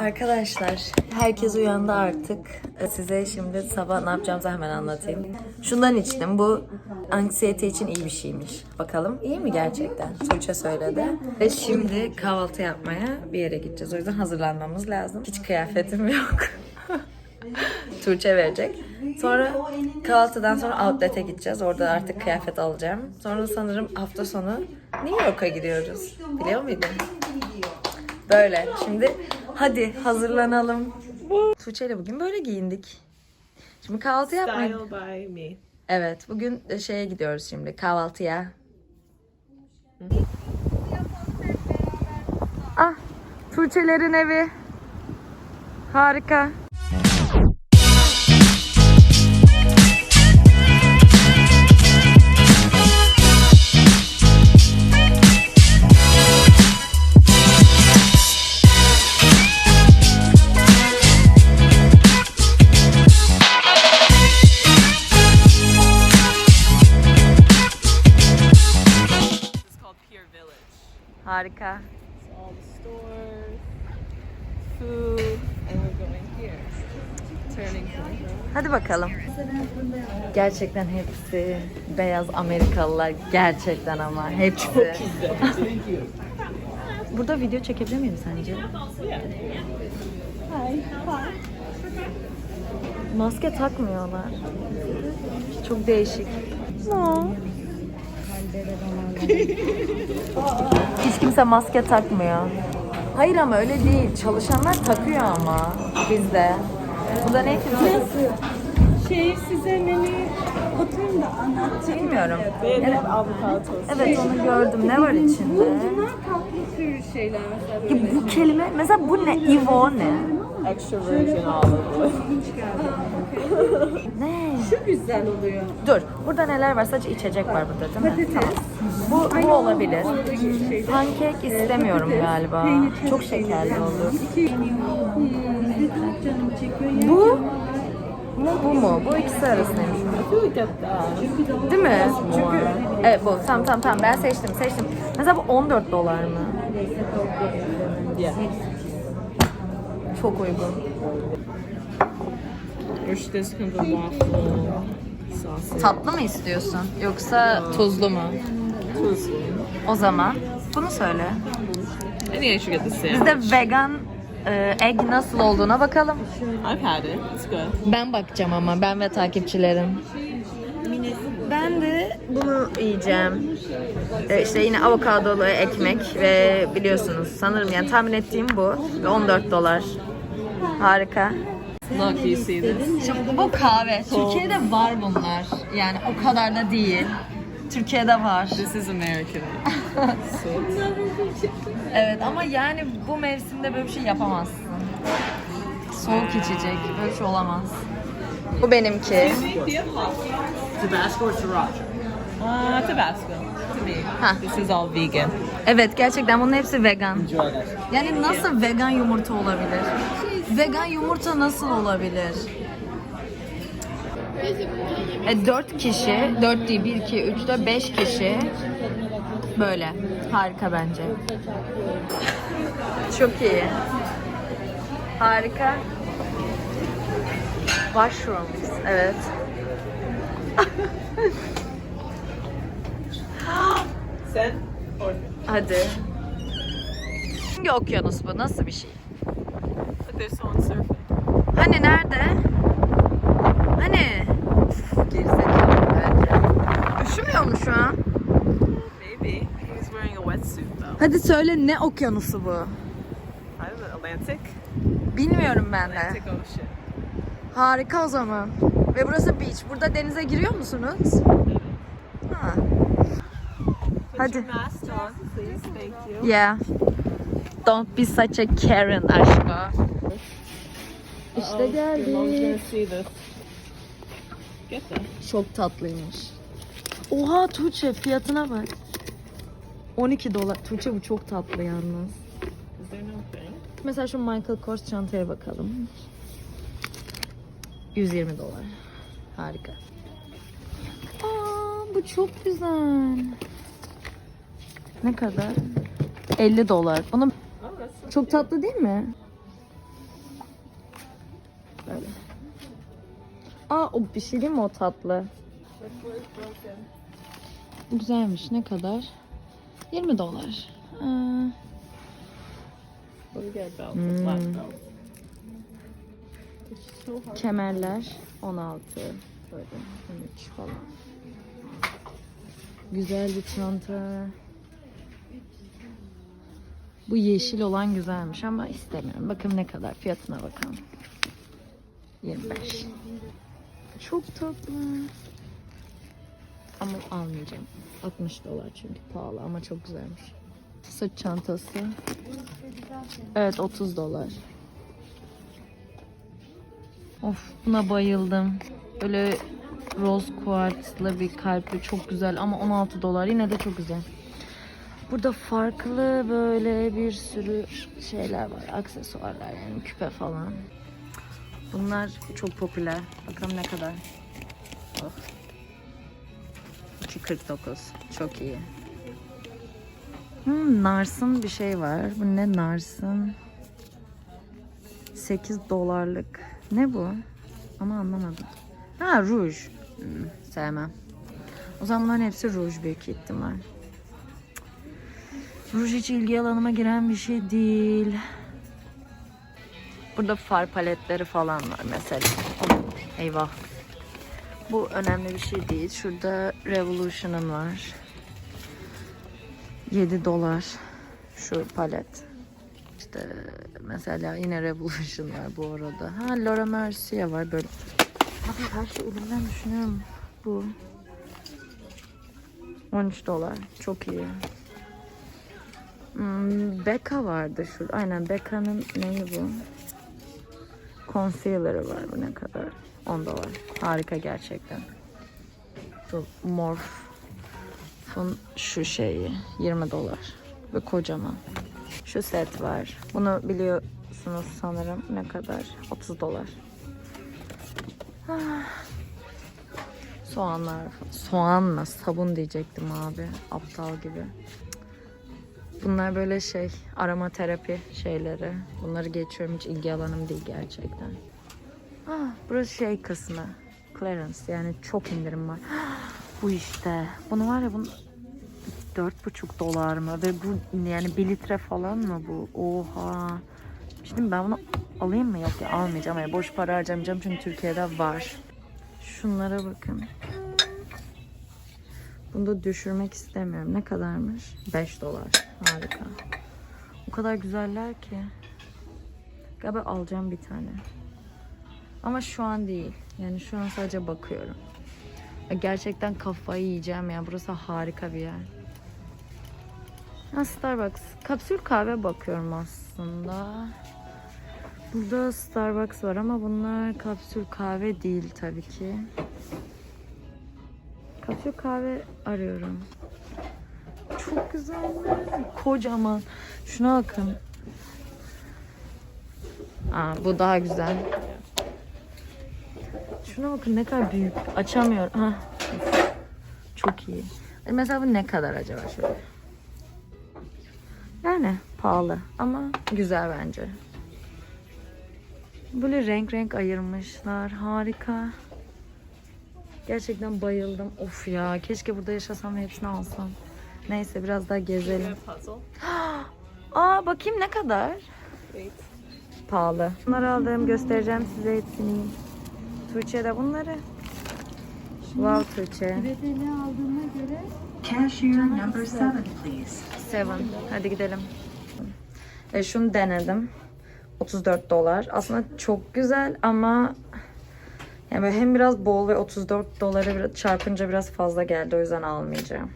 Arkadaşlar herkes uyandı artık. Size şimdi sabah ne yapacağımızı hemen anlatayım. Şundan içtim. Bu anksiyete için iyi bir şeymiş. Bakalım iyi mi gerçekten? Tuğçe söyledi. Ve şimdi kahvaltı yapmaya bir yere gideceğiz. O yüzden hazırlanmamız lazım. Hiç kıyafetim yok. Tuğçe verecek. Sonra kahvaltıdan sonra outlet'e gideceğiz. Orada artık kıyafet alacağım. Sonra sanırım hafta sonu New York'a gidiyoruz. Biliyor muydun? Böyle. Şimdi hadi hazırlanalım. Tuğçe ile bugün böyle giyindik. Şimdi kahvaltı yapmaya... Style by me. Evet, bugün şeye gidiyoruz şimdi kahvaltıya. Ah, Tuğçe'lerin evi. Harika. Harika. It's all the stores, food, and we're going here. Turning point. Hadi bakalım. Gerçekten hepsi beyaz Amerikalılar. Gerçekten ama hepsi. Burada video çekebilir miyim sence? Maske takmıyorlar. Çok değişik. No. Hiç kimse maske takmıyor. Hayır ama öyle değil. Çalışanlar takıyor ama bizde. Bu da ne ki? Şey size menü oturun da anlatacağım. Bilmiyorum. Have avocado toast. Evet onu gördüm. Ne var içinde? Bunlar tatlı tür şeyler mesela. Ya bu kelime mesela bu ne? Ivo ne? Extra virgin olive oil. Ne? Şu güzel oluyor. Dur. Burada neler var? Sadece içecek var burada değil mi? Patates. Bu, bu olabilir. Şey. Pankek istemiyorum galiba. Çok şekerli olur. Hmm, çok canım çekiyor ya. Bu mu bu mu? Bu ikisi arasındaymış. Değil mi? Çünkü evet bu. Tamam tamam tamam. Ben seçtim seçtim. Mesela bu 14 dolar mı? Yeah. Çok uygun. Wish this comes a waffle sausage. Tatlı mı istiyorsun? Yoksa tuzlu mu? Tuzlu. O zaman bunu söyle. I think I should get the Biz sandwich. de vegan e, egg nasıl olduğuna bakalım. I've had it. It's good. Ben bakacağım ama ben ve takipçilerim. Ben de bunu yiyeceğim. E, işte yine avokadolu ekmek ve biliyorsunuz sanırım yani tahmin ettiğim bu. Ve 14 dolar. Harika. Look, you see this? Şimdi bu kahve. Türkiye'de var bunlar. Yani o kadar da değil. Türkiye'de var. This is American. Evet ama yani bu mevsimde böyle bir şey yapamazsın. Soğuk içecek. Böyle bir şey olamaz. Bu benimki. Tabasco or sriracha? Uh, Tabasco. To me. Huh. This is all vegan. Evet gerçekten bunun hepsi vegan. Yani nasıl vegan yumurta olabilir? Vegan yumurta nasıl olabilir? E, 4 kişi, 4 değil 1, 2, 3, 4, 5 kişi böyle. Harika bence. Çok iyi. Harika. Mushrooms, evet. Sen or Hadi. Hangi okyanus bu? Nasıl bir şey? there's someone surfing. Hani nerede? Hani? Uf, Gerizekalı bence. Üşümüyor mu şu an? Maybe. He's wearing a wetsuit though. Hadi söyle ne okyanusu bu? I don't know. Atlantic? Bilmiyorum ben de. Atlantic Ocean. Harika o zaman. Ve burası beach. Burada denize giriyor musunuz? Ha. Put Hadi. your mask on, please. Thank you. Yeah. Don't be such a Karen aşko. İşte geldik. see this. Get that. Çok tatlıymış. Oha Tuğçe fiyatına bak. 12 dolar. Tuğçe bu çok tatlı yalnız. Mesela şu Michael Kors çantaya bakalım. 120 dolar. Harika. Aa, bu çok güzel. Ne kadar? 50 dolar. Bunu çok tatlı değil mi? Böyle. Aa o bir şey değil mi o tatlı? Güzelmiş. Ne kadar? 20 dolar. Mm. so hard. kemerler 16. Böyle 13 falan. Güzel bir çanta. Bu yeşil olan güzelmiş ama istemiyorum. Bakın ne kadar fiyatına bakalım. 25. Çok tatlı. Ama almayacağım. 60 dolar çünkü pahalı ama çok güzelmiş. Sırt çantası. Evet 30 dolar. Of buna bayıldım. Böyle rose quartzlı bir kalpli çok güzel ama 16 dolar yine de çok güzel. Burada farklı böyle bir sürü şeyler var. Aksesuarlar yani küpe falan. Bunlar çok popüler. Bakalım ne kadar. Oh. 2.49. Çok iyi. Hmm, Nars'ın bir şey var. Bu ne Nars'ın? 8 dolarlık. Ne bu? Ama anlamadım. Ha ruj. Hmm, sevmem. O zaman bunların hepsi ruj büyük ihtimal. Ruj hiç ilgi alanıma giren bir şey değil. Burada far paletleri falan var mesela. Eyvah. Bu önemli bir şey değil. Şurada Revolution'ın var. 7 dolar şu palet. İşte mesela yine Revolution var bu arada. Ha Laura Mercier var böyle. Abi her şey elimden düşünüyorum. Bu. 13 dolar. Çok iyi. Hmm, Becca vardı şurada. Aynen Becca'nın neyi bu? Concealer'ı var. Bu ne kadar? 10 dolar. Harika gerçekten. Bu Morph'un şu şeyi. 20 dolar. Ve kocaman. Şu set var. Bunu biliyorsunuz sanırım. Ne kadar? 30 dolar. Ah. Soğanlar. Soğanla sabun diyecektim abi. Aptal gibi. Bunlar böyle şey aromaterapi şeyleri. Bunları geçiyorum hiç ilgi alanım değil gerçekten. Burası şey kısmı. Clearance yani çok indirim var. Bu işte. Bunu var ya bunu dört buçuk dolar mı? Ve bu yani bir litre falan mı bu? Oha. Şimdi ben bunu alayım mı? Yok ya almayacağım. Yani boş para harcamayacağım çünkü Türkiye'de var. Şunlara bakın. Bunu da düşürmek istemiyorum. Ne kadarmış? 5 dolar. Harika. O kadar güzeller ki. Galiba alacağım bir tane. Ama şu an değil. Yani şu an sadece bakıyorum. Gerçekten kafayı yiyeceğim ya. Burası harika bir yer. Starbucks. Kapsül kahve bakıyorum aslında. Burada Starbucks var ama bunlar kapsül kahve değil tabii ki. Kapsül kahve arıyorum. Çok güzel. Kocaman. Şuna bakın. Aa, bu daha güzel. Şuna bakın ne kadar büyük. Açamıyorum. Hah. Çok iyi. Mesela bu ne kadar acaba şöyle? Yani pahalı ama güzel bence. Böyle renk renk ayırmışlar. Harika. Gerçekten bayıldım. Of ya keşke burada yaşasam ve hepsini alsam. Neyse biraz daha gezelim. Aa bakayım ne kadar? Pahalı. Bunları aldım göstereceğim size hepsini. Tuğçe de bunları. Wow Tuğçe. Bedeli aldığına göre Cashier number seven, please. Seven. Hadi gidelim. E, şunu denedim. 34 dolar. Aslında çok güzel ama yani böyle hem biraz bol ve 34 doları çarpınca biraz fazla geldi. O yüzden almayacağım.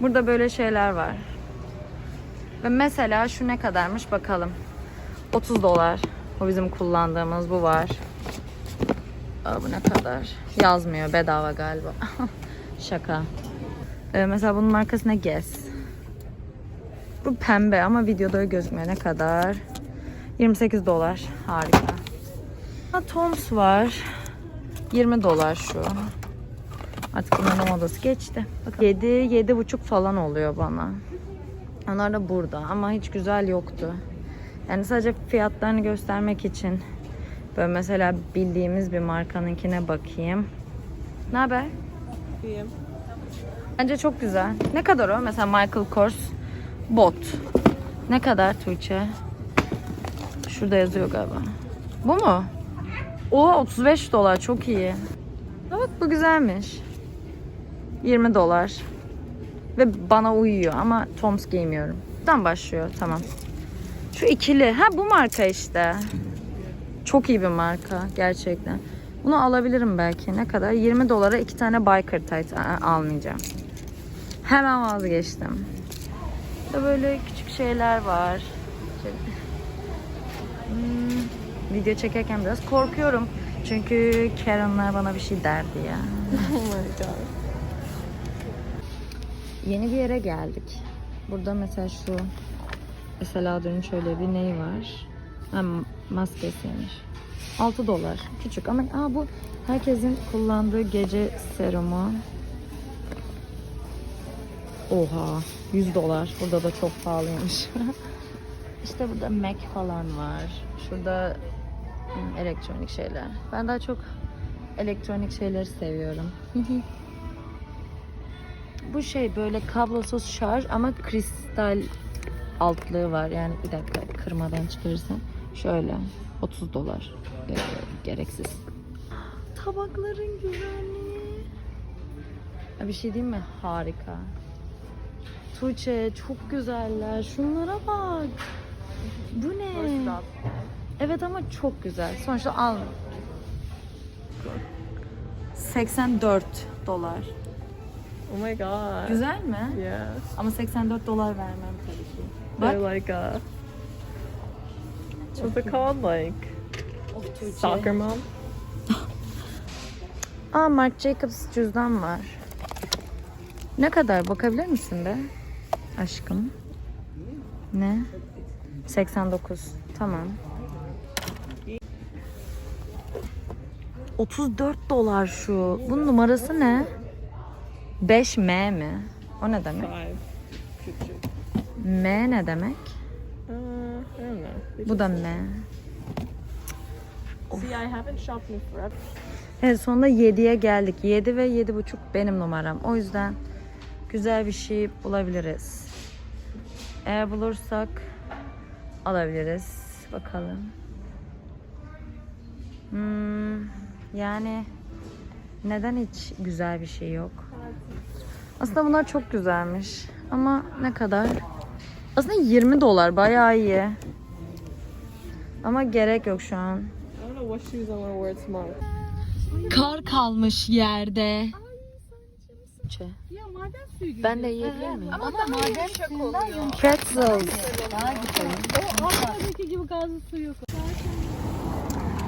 Burada böyle şeyler var. Ve mesela şu ne kadarmış bakalım. 30 dolar. Bu bizim kullandığımız bu var. Aa, bu ne kadar? Yazmıyor bedava galiba. Şaka. Ee, mesela bunun markası ne? Guess. Bu pembe ama videoda öyle gözükmüyor. Ne kadar? 28 dolar. Harika. Ha, Toms var. 20 dolar şu. Artık bunların modası geçti. Bakın 7 7 buçuk falan oluyor bana. Onlar da burada ama hiç güzel yoktu. Yani sadece fiyatlarını göstermek için Böyle mesela bildiğimiz bir markanınkine bakayım. Ne haber? İyiyim. Bence çok güzel. Ne kadar o? Mesela Michael Kors bot. Ne kadar Tuğçe? Şurada yazıyor galiba. Bu mu? O 35 dolar çok iyi. Bak bu güzelmiş. 20 dolar. Ve bana uyuyor ama Toms giymiyorum. Buradan başlıyor tamam. Şu ikili. Ha bu marka işte. Çok iyi bir marka gerçekten. Bunu alabilirim belki. Ne kadar? 20 dolara iki tane biker tight almayacağım. Hemen vazgeçtim. Burada böyle küçük şeyler var. Hmm, video çekerken biraz korkuyorum. Çünkü Karen'lar bana bir şey derdi ya. Oh. Yeni bir yere geldik. Burada mesela şu Eseladır'ın şöyle bir neyi var? Ha, maskesiymiş. 6 dolar. Küçük ama aa, bu herkesin kullandığı gece serumu. Oha 100 dolar. Burada da çok pahalıymış. işte burada Mac falan var. Şurada hmm, elektronik şeyler. Ben daha çok elektronik şeyleri seviyorum. Bu şey böyle kablosuz şarj ama kristal altlığı var. Yani bir dakika kırmadan çıkarırsam. Şöyle 30 dolar. Ee, gereksiz. Tabakların güzelliği. Ya bir şey diyeyim mi? Harika. Tuğçe çok güzeller. Şunlara bak. Bu ne? Evet ama çok güzel. Sonuçta al. 84 dolar. Oh my god. Güzel mi? Yes. Ama 84 dolar vermem tabii ki. Bak. They're like a. What's it called? Like soccer mom? Aa Marc Jacobs cüzdan var. Ne kadar bakabilir misin be? Aşkım. Ne? 89. Tamam. 34 dolar şu. Bunun numarası ne? 5M mi? O ne demek? Five. M ne demek? Know. Bu da M. See, I haven't shopped in forever. Evet sonunda 7'ye geldik. 7 ve 7.5 benim numaram. O yüzden güzel bir şey bulabiliriz. Eğer bulursak alabiliriz. Bakalım. Hmm, yani neden hiç güzel bir şey yok? Aslında bunlar çok güzelmiş. Ama ne kadar? Aslında 20 dolar bayağı iyi. Ama gerek yok şu an. Kar kalmış yerde. Ya maden suyu gibi. Ben de yiyebilir miyim? Ama maden suyundan yumuşak. Pretzels. O Ankara'daki gibi gazlı su yok.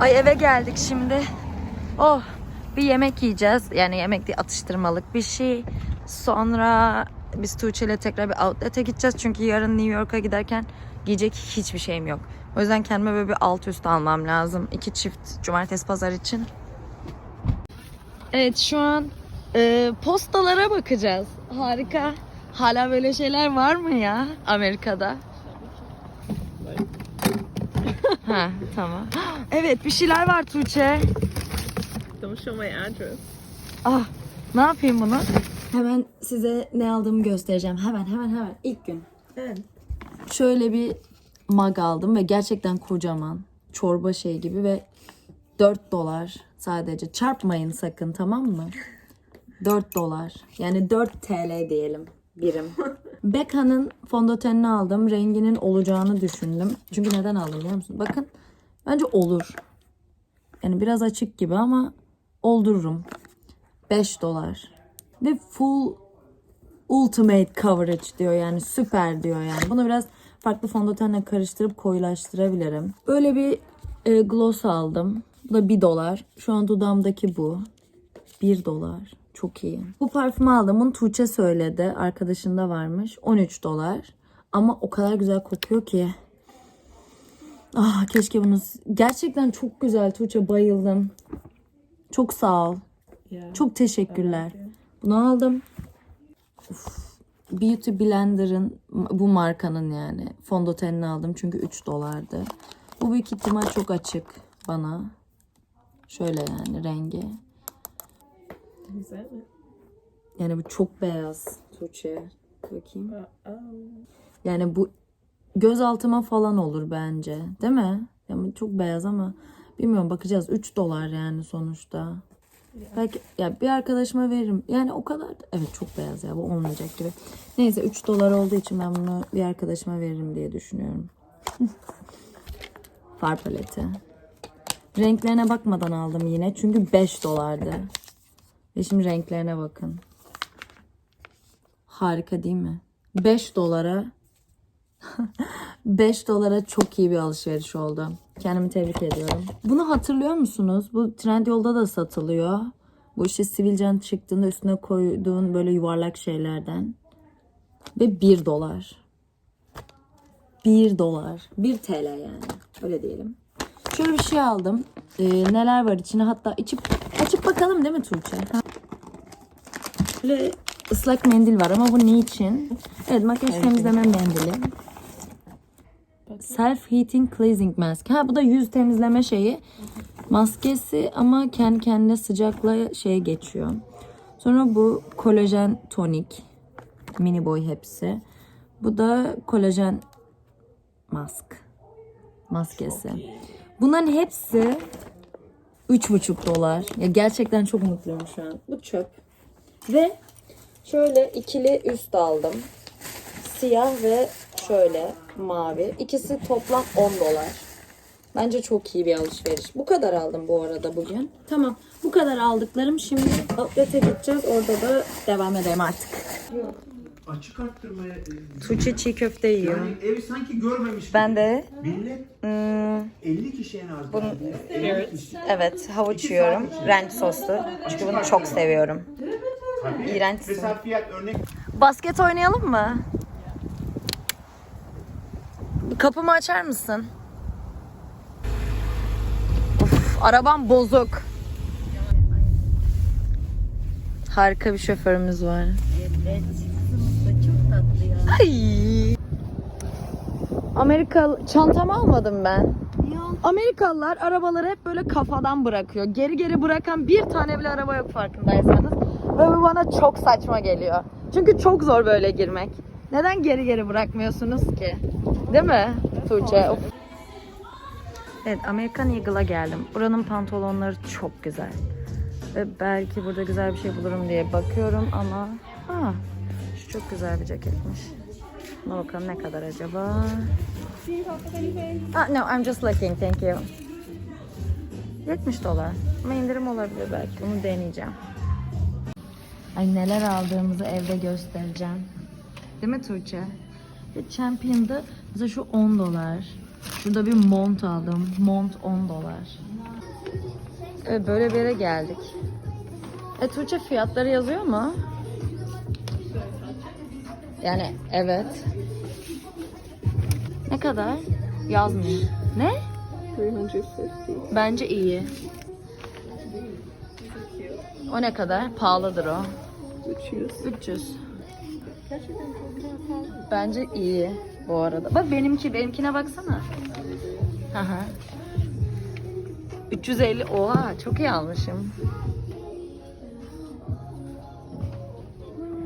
Ay eve geldik şimdi. Oh bir yemek yiyeceğiz. Yani yemek değil atıştırmalık bir şey. Sonra biz Tuğçe ile tekrar bir outlet'e gideceğiz. Çünkü yarın New York'a giderken giyecek hiçbir şeyim yok. O yüzden kendime böyle bir alt üst almam lazım. İki çift cumartesi pazar için. Evet şu an e, postalara bakacağız. Harika. Hala böyle şeyler var mı ya Amerika'da? ha tamam. Evet bir şeyler var Tuğçe. Don't show my address. Ah ne yapayım bunu? Hemen size ne aldığımı göstereceğim. Hemen hemen hemen ilk gün. Evet. Şöyle bir mug aldım ve gerçekten kocaman. Çorba şey gibi ve 4 dolar sadece. Çarpmayın sakın tamam mı? 4 dolar. Yani 4 TL diyelim birim. Becca'nın fondötenini aldım. Renginin olacağını düşündüm. Çünkü neden aldım biliyor musun? Bakın bence olur. Yani biraz açık gibi ama oldururum. 5 dolar. Ve full ultimate coverage diyor yani süper diyor yani. Bunu biraz farklı fondötenle karıştırıp koyulaştırabilirim. Böyle bir e, gloss aldım. Bu da 1 dolar. Şu an dudağımdaki bu. 1 dolar. Çok iyi. Bu parfümü aldım. Bunu Tuğçe söyledi. Arkadaşında varmış. 13 dolar. Ama o kadar güzel kokuyor ki. Ah keşke bunu... Gerçekten çok güzel Tuğçe. Bayıldım. Çok sağ ol. Yeah. Çok teşekkürler. Bunu aldım. Uf, Beauty Blender'ın bu markanın yani fondötenini aldım çünkü 3 dolardı. Bu büyük ihtimal çok açık. bana. Şöyle yani rengi. Güzel mi? Yani bu çok beyaz Tuğçe. Bakayım. Yani bu göz altıma falan olur bence. Değil mi? Yani çok beyaz ama bilmiyorum bakacağız. 3 dolar yani sonuçta. Belki ya bir arkadaşıma veririm. Yani o kadar da- evet çok beyaz ya bu olmayacak gibi. Neyse 3 dolar olduğu için ben bunu bir arkadaşıma veririm diye düşünüyorum. Far paleti. Renklerine bakmadan aldım yine çünkü 5 dolardı. Ve şimdi renklerine bakın. Harika değil mi? 5 dolara 5 dolara çok iyi bir alışveriş oldu. Kendimi tebrik ediyorum. Bunu hatırlıyor musunuz? Bu Trendyol'da da satılıyor. Bu işte sivilcen çıktığında üstüne koyduğun böyle yuvarlak şeylerden. Ve 1 dolar. 1 dolar. 1 TL yani. Öyle diyelim. Şöyle bir şey aldım. Ee, neler var içine hatta içip açıp bakalım değil mi Tuğçe? Böyle ıslak mendil var ama bu ne için? Evet makyaj temizleme mendili. Self Heating Cleansing Mask. Ha bu da yüz temizleme şeyi. Maskesi ama kendi kendine sıcakla şeye geçiyor. Sonra bu kolajen tonik. Mini boy hepsi. Bu da kolajen mask. Maskesi. Bunların hepsi 3,5 dolar. Ya gerçekten çok mutluyum şu an. Bu çöp. Ve şöyle ikili üst aldım. Siyah ve şöyle mavi. İkisi toplam 10 dolar. Bence çok iyi bir alışveriş. Bu kadar aldım bu arada bugün. Tamam. Bu kadar aldıklarım. Şimdi outlet'e gideceğiz. Orada da devam edelim artık. Açık arttırmaya... Tuğçe çiğ köfte yiyor. Yani evi sanki görmemiş gibi. Ben de Millet hmm, 50 kişi en az. Bunu... 50 kişi. evet havuç yiyorum. Ranch soslu. Çünkü bunu çok seviyorum. Tabii. İğrençsin. Mesela fiyat örnek Basket oynayalım mı? Kapımı açar mısın? Of, arabam bozuk. Harika bir şoförümüz var. Evet. Çok tatlı ya. Ay. Amerika çantamı almadım ben. Amerikalılar arabaları hep böyle kafadan bırakıyor. Geri geri bırakan bir tane bile araba yok farkındaysanız. Ve bu bana çok saçma geliyor. Çünkü çok zor böyle girmek. Neden geri geri bırakmıyorsunuz ki? Değil mi Tuğçe? Of. Evet American Eagle'a geldim. Buranın pantolonları çok güzel. Ve belki burada güzel bir şey bulurum diye bakıyorum ama... Ha, şu çok güzel bir ceketmiş. Buna bakalım ne kadar acaba? Ah, no, I'm just looking, thank you. 70 dolar. Ama indirim olabilir belki. Bunu deneyeceğim. Ay neler aldığımızı evde göstereceğim. Değil mi Tuğçe? Ve Champion'da mesela şu 10 dolar. Şurada bir mont aldım. Mont 10 dolar. Evet böyle bir yere geldik. E Tuğçe fiyatları yazıyor mu? Yani evet. Ne kadar? Yazmıyor. Ne? 350. Bence iyi. O ne kadar? Pahalıdır o. 300. 300. Bence iyi bu arada. Bak benimki, benimkine baksana. Hı. 350. Oha çok iyi almışım.